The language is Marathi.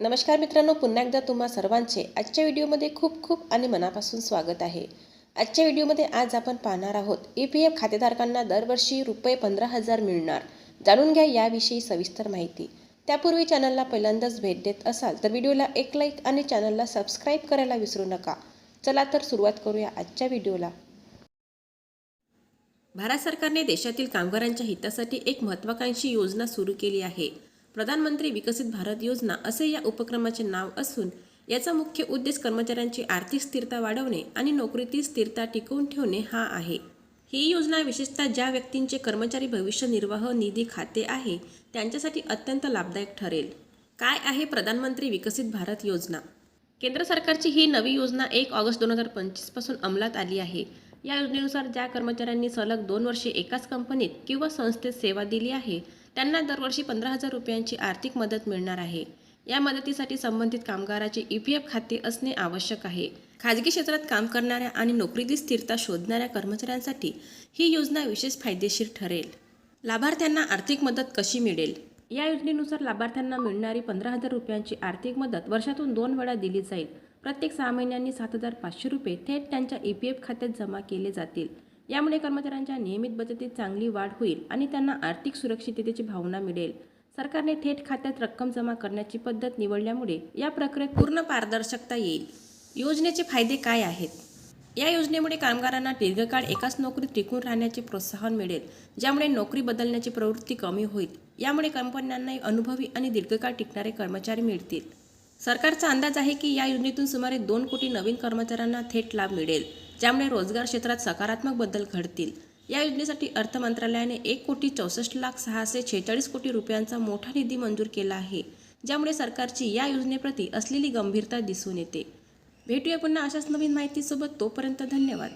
नमस्कार मित्रांनो पुन्हा एकदा तुम्हा सर्वांचे आजच्या व्हिडिओमध्ये खूप खूप आणि मनापासून स्वागत आहे. आजच्या व्हिडिओमध्ये आज आपण पाहणार आहोत ई पी एफ खातेधारकांना दरवर्षी रुपये पंधरा हजार मिळणार. जाणून घ्या याविषयी सविस्तर माहिती. त्यापूर्वी चॅनलला पहिल्यांदाच भेट देत असाल तर व्हिडिओला एक लाईक आणि चॅनलला सबस्क्राईब करायला विसरू नका. चला तर सुरुवात करूया आजच्या व्हिडिओला. भारत सरकारने देशातील कामगारांच्या हितासाठी एक महत्त्वाकांक्षी योजना सुरू केली आहे. प्रधानमंत्री विकसित भारत योजना असे या उपक्रमाचे नाव असून याचा मुख्य उद्देश कर्मचाऱ्यांची आर्थिक स्थिरता वाढवणे आणि नोकरीतील स्थिरता टिकवून ठेवणे हा आहे. ही योजना विशेषतः ज्या व्यक्तींचे कर्मचारी भविष्य निर्वाह निधी खाते आहे त्यांच्यासाठी अत्यंत लाभदायक ठरेल. काय आहे प्रधानमंत्री विकसित भारत योजना? केंद्र सरकारची ही नवी योजना एक ऑगस्ट दोन हजार पंचवीसपासून अंमलात आली आहे. या योजनेनुसार ज्या कर्मचाऱ्यांनी सलग दोन वर्षे एकाच कंपनीत किंवा संस्थेत सेवा दिली आहे त्यांना दरवर्षी पंधरा हजार रुपयांची आर्थिक मदत मिळणार आहे. या मदतीसाठी संबंधित कामगाराचे ई पी एफ खाते असणे आवश्यक आहे. खाजगी क्षेत्रात काम करणाऱ्या आणि नोकरीतील स्थिरता शोधणाऱ्या कर्मचाऱ्यांसाठी ही योजना विशेष फायदेशीर ठरेल. लाभार्थ्यांना आर्थिक मदत कशी मिळेल? या योजनेनुसार लाभार्थ्यांना मिळणारी पंधरा हजार रुपयांची आर्थिक मदत वर्षातून दोन वेळा दिली जाईल. प्रत्येक सहा महिन्यांनी सात हजार पाचशे रुपये थेट त्यांच्या ई पी एफ खात्यात जमा केले जातील. यामुळे कर्मचाऱ्यांच्या नियमित बचतीत चांगली वाढ होईल आणि त्यांना आर्थिक सुरक्षिततेची भावना मिळेल. सरकारने थेट खात्यात रक्कम जमा करण्याची पद्धत निवडल्यामुळे या प्रक्रियेत पूर्ण पारदर्शकता येईल. योजनेचे फायदे काय आहेत? या योजनेमुळे कामगारांना दीर्घकाळ एकाच नोकरीत टिकून राहण्याचे प्रोत्साहन मिळेल ज्यामुळे नोकरी बदलण्याची प्रवृत्ती कमी होईल. यामुळे कंपन्यांनाही अनुभवी आणि दीर्घकाळ टिकणारे कर्मचारी मिळतील. सरकारचा अंदाज आहे की या योजनेतून सुमारे दोन कोटी नवीन कर्मचाऱ्यांना थेट लाभ मिळेल. ज्यामुळे रोजगार क्षेत्रात सकारात्मक बदल घडतील. या योजनेसाठी अर्थ मंत्रालयाने एक कोटी चौसष्ट लाख सहाशे छेचाळीस कोटी रुपयांचा मोठा निधी मंजूर केला आहे. ज्यामुळे सरकारची या योजनेप्रती असलेली गंभीरता दिसून येते. भेटूया पुन्हा अशाच नवीन माहितीसोबत. तोपर्यंत धन्यवाद.